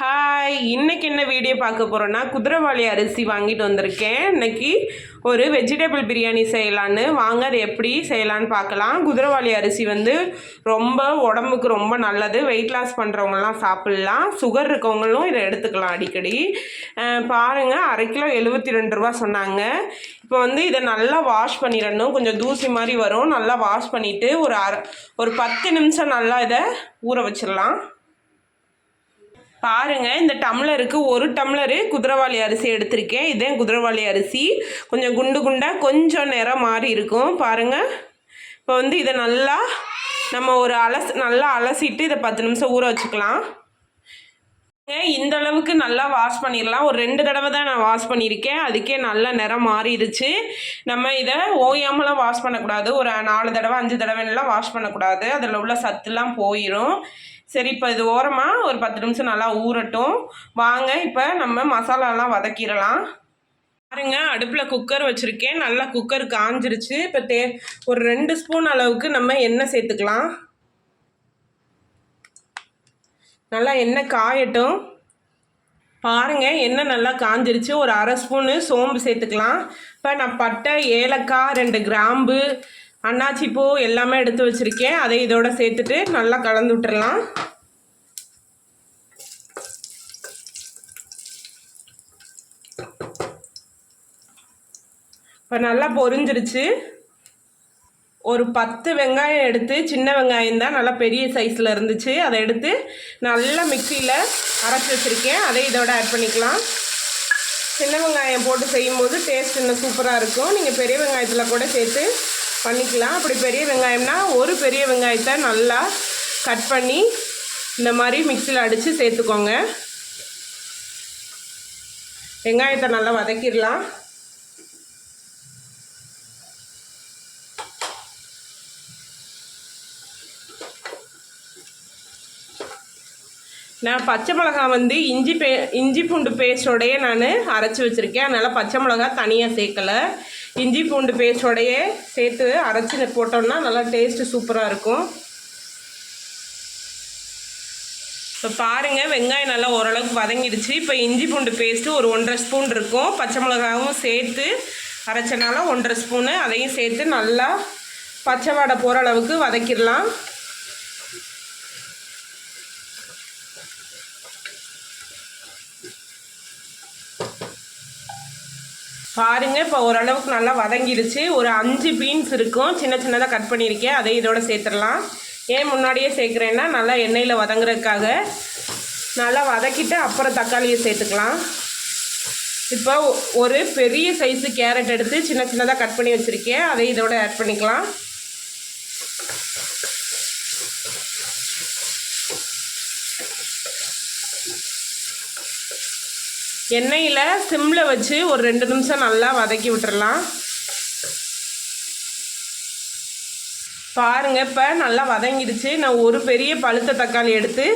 Hi இன்னைக்கு என்ன video பார்க்க போகிறோன்னா குதிரைவாளி அரிசி வாங்கிட்டு வந்திருக்கேன். இன்னைக்கு ஒரு வெஜிடபிள் பிரியாணி செய்யலான்னு. வாங்க அது எப்படி செய்யலான்னு பார்க்கலாம். குதிரைவாளி அரிசி வந்து ரொம்ப உடம்புக்கு ரொம்ப நல்லது. வெயிட் லாஸ் பண்ணுறவங்கலாம் சாப்பிட்லாம். சுகர் இருக்கவங்களும் இதை எடுத்துக்கலாம் அடிக்கடி. பாருங்கள் அரை கிலோ எழுபத்தி ரெண்டு ரூபா சொன்னாங்க. இப்போ வந்து இதை நல்லா வாஷ் பண்ணிடணும். கொஞ்சம் தூசி மாதிரி வரும். நல்லா வாஷ் பண்ணிவிட்டு ஒரு அரை ஒரு பத்து நிமிஷம் நல்லா இதை ஊற வச்சிடலாம். பாருங்க இந்த டம்ளருக்கு ஒரு டம்ளரு குதிரவாளி அரிசி எடுத்திருக்கேன். இதே குதிரவாளி அரிசி. கொஞ்சம் குண்டு குண்டாக கொஞ்சம் நிறம் மாறி இருக்கும். பாருங்க. இப்போ வந்து இதை நல்லா நம்ம ஒரு அலசு நல்லா அலசிட்டு இதை பத்து நிமிஷம் ஊற வச்சுக்கலாம். இந்த அளவுக்கு நல்லா வாஷ் பண்ணிடலாம். ஒரு ரெண்டு தடவை தான் நான் வாஷ் பண்ணியிருக்கேன். அதுக்கே நல்லா நிறம் மாறிடுச்சு. நம்ம இதை ஓயாமலாம் வாஷ் பண்ணக்கூடாது. ஒரு நாலு தடவை அஞ்சு தடவைலாம் வாஷ் பண்ணக்கூடாது. அதில் உள்ள சத்துலாம் போயிடும் சரி இப்போ இது ஓரமாக ஒரு பத்து நிமிஷம் நல்லா ஊறட்டும். வாங்க இப்போ நம்ம மசாலாலாம் வதக்கிடலாம். பாருங்க அடுப்பில் குக்கர் வச்சுருக்கேன். நல்லா குக்கர் காஞ்சிருச்சு இப்போ தே ஒரு ரெண்டு ஸ்பூன் அளவுக்கு நம்ம எண்ணெய் சேர்த்துக்கலாம். நல்லா எண்ணெய் காயட்டும். பாருங்க எண்ணெய் நல்லா காஞ்சிருச்சு. ஒரு அரை ஸ்பூனு சோம்பு சேர்த்துக்கலாம். இப்போ நான் பட்டை ஏலக்காய் ரெண்டு கிராம்பு அன்னாச்சி பூ எல்லாமே எடுத்து வச்சுருக்கேன். அதை இதோட சேர்த்துட்டு நல்லா கலந்து விட்டுறலாம். இப்போ நல்லா பொரிஞ்சிருச்சு. ஒரு பத்து வெங்காயம் எடுத்து சின்ன வெங்காயம் தான் நல்லா பெரிய சைஸில் இருந்துச்சு. அதை எடுத்து நல்லா மிக்சியில் அரைச்சி வச்சுருக்கேன். அதை இதோட ஆட் பண்ணிக்கலாம். சின்ன வெங்காயம் போட்டு செய்யும்போது டேஸ்ட் இன்னும் சூப்பராக இருக்கும். நீங்கள் பெரிய வெங்காயத்தில் கூட சேர்த்து பண்ணிக்கலாம். அப்படி பெரிய வெங்காயம்னா ஒரு பெரிய வெங்காயத்தை நல்லா கட் பண்ணி இந்த மாதிரி மிக்சியில் அடித்து சேர்த்துக்கோங்க. வெங்காயத்தை நல்லா வதக்கிடலாம். நான் பச்சை மிளகா வந்து இஞ்சி பே இஞ்சி பூண்டு பேஸ்டோடையே நான் அரைச்சி வச்சுருக்கேன். அதனால் பச்சை மிளகா தனியாக சேர்க்கலை. இஞ்சி பூண்டு பேஸ்டோடையே சேர்த்து அரைச்சி போட்டோம்னா நல்லா டேஸ்ட்டு சூப்பராக இருக்கும். இப்போ பாருங்கள் வெங்காயம் நல்லா ஓரளவுக்கு வதங்கிடுச்சு. இப்போ இஞ்சி பூண்டு பேஸ்ட்டு ஒரு ஒன்றரை ஸ்பூன் இருக்கும். பச்சை மிளகாவும் சேர்த்து அரைச்சனால ஒன்றரை ஸ்பூனு அதையும் சேர்த்து நல்லா பச்சை வாடை போகிற அளவுக்கு வதக்கிடலாம். பாருங்கள் இப்போ ஓரளவுக்கு நல்லா வதங்கிடுச்சு. ஒரு அஞ்சு பீன்ஸ் இருக்கும். சின்ன சின்னதாக கட் பண்ணியிருக்கேன். அதை இதோட சேர்த்துடலாம். ஏன் முன்னாடியே சேர்க்குறேன்னா நல்லா எண்ணெயில் வதங்குறதுக்காக. நல்லா வதக்கிட்டு அப்புறம் தக்காளியை சேர்த்துக்கலாம். இப்போ ஒரு பெரிய சைஸு கேரட் எடுத்து சின்ன சின்னதாக கட் பண்ணி வச்சுருக்கேன். அதை இதோட ஆட் பண்ணிக்கலாம். எண்ணெயில் சிம்மில் வச்சு ஒரு ரெண்டு நிமிஷம் நல்லா வதக்கி விட்டுறலாம். பாருங்கள் இப்போ நல்லா வதங்கிடுச்சு. நான் ஒரு பெரிய பழுத்த தக்காளி எடுத்து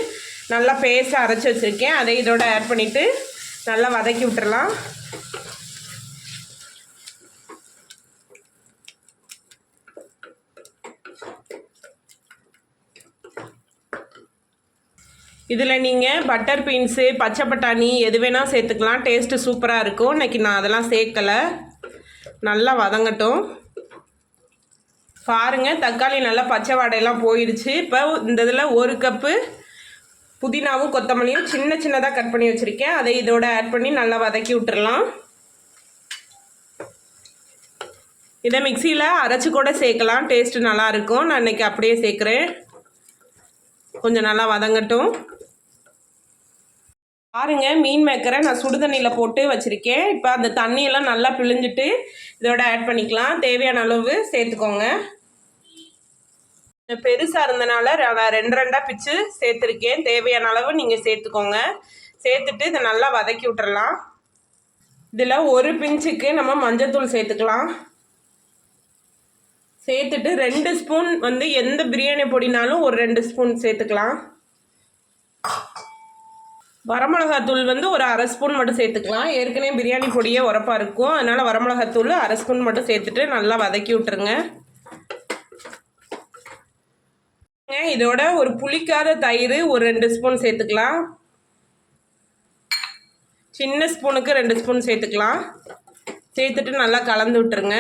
நல்லா பேச அரைச்சி வச்சுருக்கேன். அதை இதோட ஆட் பண்ணிவிட்டு நல்லா வதக்கி விட்டுறலாம். இதில் நீங்கள் பட்டர் பீன்ஸு பச்சை பட்டாணி எது வேணால் சேர்த்துக்கலாம். டேஸ்ட்டு சூப்பராக இருக்கும். இன்னைக்கு நான் அதெல்லாம் சேர்க்கலை. நல்லா வதங்கட்டும். பாருங்கள் தக்காளி நல்லா பச்சை வாடையெல்லாம் போயிடுச்சு இப்போ இந்த இதில் ஒரு கப்பு புதினாவும் கொத்தமல்லியும் சின்ன சின்னதாக கட் பண்ணி வச்சுருக்கேன். அதை இதோட ஆட் பண்ணி நல்லா வதக்கி விட்டுறலாம். இதை மிக்சியில் அரைச்சி கூட சேர்க்கலாம். டேஸ்ட்டு நல்லாயிருக்கும் நான் இன்றைக்கி அப்படியே சேர்க்குறேன். கொஞ்சம் நல்லா வதங்கட்டும். பாருங்க மீன் மேக்கரை நான் சுடுதண்ணியில் போட்டு வச்சுருக்கேன். இப்போ அந்த தண்ணியெல்லாம் நல்லா பிழிஞ்சிட்டு இதோட ஆட் பண்ணிக்கலாம். தேவையான அளவு சேர்த்துக்கோங்க. பெருசாக இருந்தனால நான் ரெண்டு ரெண்டாக பிச்சு சேர்த்துருக்கேன். தேவையான அளவு நீங்கள் சேர்த்துக்கோங்க. சேர்த்துட்டு இதை நல்லா வதக்கி விட்டுறலாம். இதில் ஒரு பிஞ்சுக்கு நம்ம மஞ்சத்தூள் சேர்த்துக்கலாம். சேர்த்துட்டு ரெண்டு ஸ்பூன் வந்து எந்த பிரியாணி பொடினாலும் ஒரு ரெண்டு ஸ்பூன் சேர்த்துக்கலாம். வரமிளகாத்தூள் வந்து ஒரு அரை ஸ்பூன் மட்டும் சேர்த்துக்கலாம். ஏற்கனவே பிரியாணி பொடியே உரப்பாக இருக்கும். அதனால் வரமிளகாத்தூள் அரை ஸ்பூன் மட்டும் சேர்த்துட்டு நல்லா வதக்கி விட்டுருங்க. இதோட ஒரு புளிக்காத தயிர் ஒரு ரெண்டு ஸ்பூன் சேர்த்துக்கலாம். சின்ன ஸ்பூனுக்கு ரெண்டு ஸ்பூன் சேர்த்துக்கலாம். சேர்த்துட்டு நல்லா கலந்து விட்டுருங்க.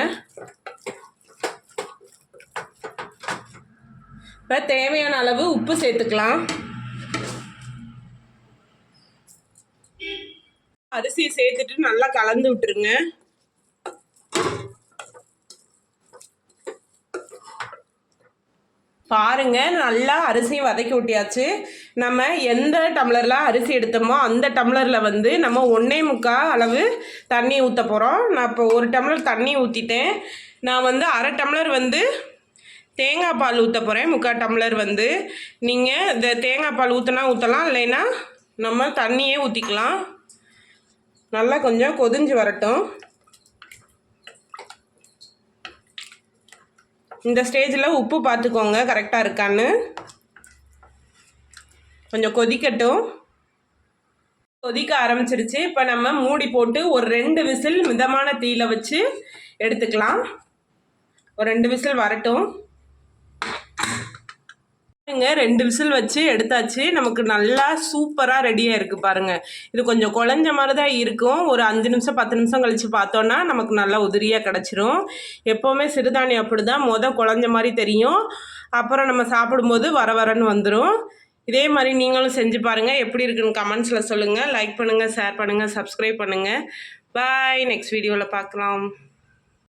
இப்போ தேவையான அளவு உப்பு சேர்த்துக்கலாம். அரிசியை சேர்த்துட்டு நல்லா கலந்து விட்டுருங்க. பாருங்க நல்லா அரிசி வதக்கி விட்டியாச்சு. நம்ம எந்த டம்ளரில் அரிசி எடுத்தோமோ அந்த டம்ளரில் வந்து நம்ம ஒன்றே முக்கால் அளவு தண்ணி ஊற்ற போகிறோம் நான் இப்போ ஒரு டம்ளர் தண்ணி ஊற்றிட்டேன் நான் வந்து அரை டம்ளர் வந்து தேங்காய் பால் ஊற்ற போகிறேன் முக்கால் டம்ளர் வந்து. நீங்கள் இந்த தேங்காய் பால் ஊற்றினா ஊற்றலாம் இல்லைன்னா நம்ம தண்ணியே ஊற்றிக்கலாம் நல்லா கொஞ்சம் கொதிஞ்சு வரட்டும். இந்த ஸ்டேஜில் உப்பு பார்த்துக்கோங்க கரெக்டாக இருக்கான்னு. கொஞ்சம் கொதிக்கட்டும். கொதிக்க ஆரம்பிச்சிருச்சு. இப்போ நம்ம மூடி போட்டு ஒரு ரெண்டு விசில் மிதமான தீயில வச்சு எடுத்துக்கலாம். ஒரு ரெண்டு விசில் வரட்டும். பாருங்க ரெண்டு விசில் வச்சு எடுத்தாச்சு. நமக்கு நல்லா சூப்பராக ரெடியாக இருக்குது பாருங்கள் இது கொஞ்சம் குழஞ்ச மாதிரி தான் இருக்கும். ஒரு அஞ்சு நிமிஷம் பத்து நிமிஷம் கழித்து பார்த்தோன்னா நமக்கு நல்லா உதிரியாக கிடச்சிரும். எப்போவுமே சிறுதானியம் அப்படி தான் மொதல் குழஞ்ச மாதிரி தெரியும். அப்புறம் நம்ம சாப்பிடும்போது வர வரன்னு வந்துடும் இதே மாதிரி நீங்களும் செஞ்சு பாருங்கள் எப்படி இருக்குன்னு கமெண்ட்ஸில் சொல்லுங்கள் லைக் பண்ணுங்கள் ஷேர் பண்ணுங்கள் சப்ஸ்கிரைப் பண்ணுங்கள் பாய் நெக்ஸ்ட் வீடியோவில் பார்க்கலாம்.